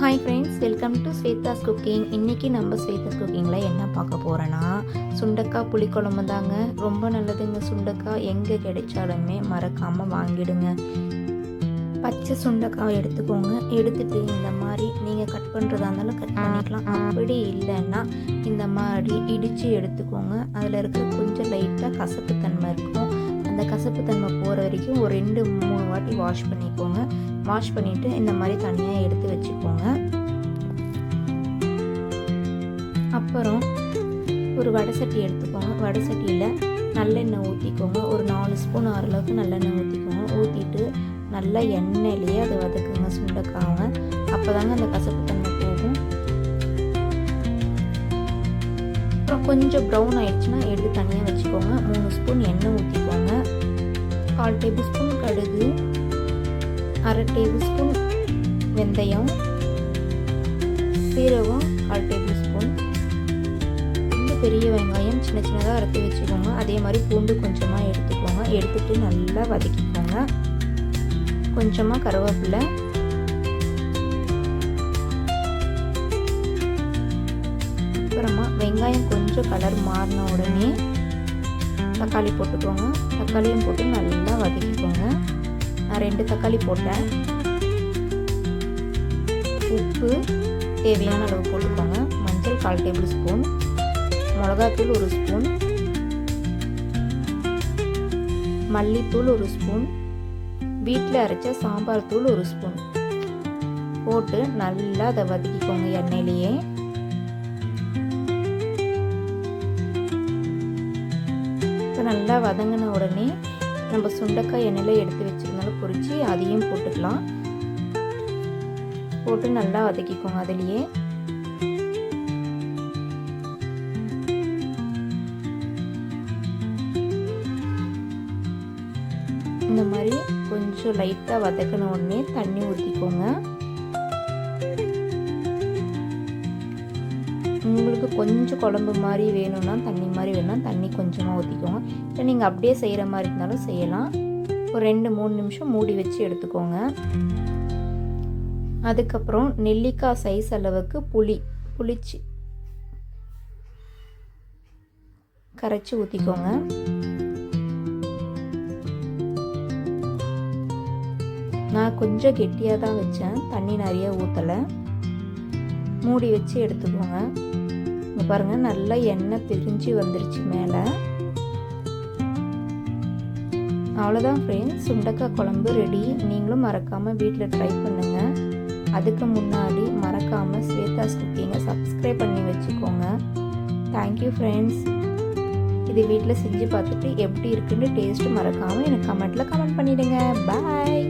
Hi friends welcome to Shwetha's cooking இன்றைக்கி நம்ம ஸ்வேதாஸ் குக்கிங்கில் என்ன பார்க்க போகிறோன்னா சுண்டக்காய் புளிக்குழம்பு தாங்க. ரொம்ப நல்லதுங்க சுண்டக்காய். எங்கே கிடைச்சாலுமே மறக்காமல் வாங்கிடுங்க. பச்சை சுண்டைக்காய் எடுத்துக்கோங்க. எடுத்துட்டு இந்த மாதிரி நீங்கள் கட் பண்ணுறதா இருந்தாலும் கட் பண்ணிக்கலாம். அப்படி இல்லைன்னா இந்த மாதிரி இடித்து எடுத்துக்கோங்க. அதில் இருக்க கொஞ்சம் லைட்டாக கசப்பு தன்மை இருக்கும். அந்த கசப்பு தன்மை போகிற வரைக்கும் ஒரு ரெண்டு மூணு வாட்டி வாஷ் பண்ணிக்கோங்க. வாஷ் பண்ணிவிட்டு இந்த மாதிரி தனியாக எடுத்து வச்சுக்கோங்க. அப்புறம் ஒரு வடை சட்டி எடுத்துக்கோங்க. வடை சட்டியில் நல்லெண்ணெய் ஊற்றிக்கோங்க ஒரு நாலு ஸ்பூன் ஆறு அளவுக்கு நல்லெண்ணெய் ஊற்றிக்கோங்க ஊற்றிட்டு நல்லா எண்ணெயிலேயே அதை வதக்குங்க சுண்டைக்காவை. அப்போ தாங்க அந்த கசப்பு தன்மை போகும். அப்புறம் கொஞ்சம் ப்ரௌன் ஆயிடுச்சுன்னா எடுத்து தனியாக வச்சுக்கோங்க. மூணு ஸ்பூன் எண்ணெய் ஊற்றிக்கோங்க கால் டேபிள் ஸ்பூன் கடுகு அரை டேபிள் ஸ்பூன் வெந்தயம் சீரகம் கால் டேபிள் பெரிய வெங்காயம் சின்ன சின்னதாக அறுத்து வச்சுக்கோங்க. அதே மாதிரி பூண்டு கொஞ்சமாக எடுத்துக்கோங்க. எடுத்துட்டு நல்லா வதக்கிக்கோங்க. கொஞ்சமாக கருவேப்பிலை. அப்புறமா வெங்காயம் கொஞ்சம் கலர் மாறின உடனே தக்காளி போட்டுக்கோங்க. தக்காளியும் போட்டு நல்லா வதக்கிக்கோங்க. நான் ரெண்டு தக்காளி போட்டேன். உப்பு தேவையான அளவு போட்டுக்கோங்க. மஞ்சள் கால் டேபிள் ஸ்பூன். மிளகாத்தூள் ஒரு ஸ்பூன். மல்லித்தூள் ஒரு ஸ்பூன். வீட்டில் அரைச்ச சாம்பார் தூள் ஒரு ஸ்பூன். போட்டு நல்லா அதை வதக்கிக்கோங்க எண்ணெயிலேயே. இப்போ நல்லா வதங்கின உடனே நம்ம சுண்டைக்காய் எண்ணெயில் எடுத்து வச்சுருந்தாலும் பொரித்து அதையும் போட்டுக்கலாம். போட்டு நல்லா வதக்கிக்கோங்க அதுலேயே. இந்த மாதிரி கொஞ்சம் லைட்டாக வதக்கின உடனே தண்ணி ஊற்றிக்கோங்க உங்களுக்கு கொஞ்சம் குழம்பு மாதிரி வேணும்னா தண்ணி மாதிரி வேணும்னா தண்ணி கொஞ்சமாக ஊற்றிக்கோங்க இல்லை நீங்கள் அப்படியே செய்கிற மாதிரி இருந்தாலும் செய்யலாம். ஒரு ரெண்டு மூணு நிமிஷம் மூடி வச்சு எடுத்துக்கோங்க. அதுக்கப்புறம் நெல்லிக்காய் சைஸ் அளவுக்கு புளி புளிச்சு கரைச்சி ஊற்றிக்கோங்க நான் கொஞ்சம் கெட்டியாக தான் வச்சேன். தண்ணி நிறைய ஊற்றலை மூடி வச்சு எடுத்துக்கோங்க. இங்கே பாருங்கள் நல்லா எண்ணெய் பிரிஞ்சு வந்துருச்சு மேலே. அவ்வளோதான் ஃப்ரெண்ட்ஸ் சுண்டக்காய் குழம்பு ரெடி நீங்களும் மறக்காமல் வீட்டில் ட்ரை பண்ணுங்கள் அதுக்கு முன்னாடி மறக்காமல் ஸ்வேதாஸ் குக்கிங்கை சப்ஸ்கிரைப் பண்ணி வச்சுக்கோங்க. தேங்க்யூ ஃப்ரெண்ட்ஸ் இது வீட்டில் செஞ்சு பார்த்துட்டு எப்படி இருக்குன்னு டேஸ்ட்டு மறக்காமல் எனக்கு கமெண்ட்டில் கமெண்ட் பண்ணிவிடுங்க பாய்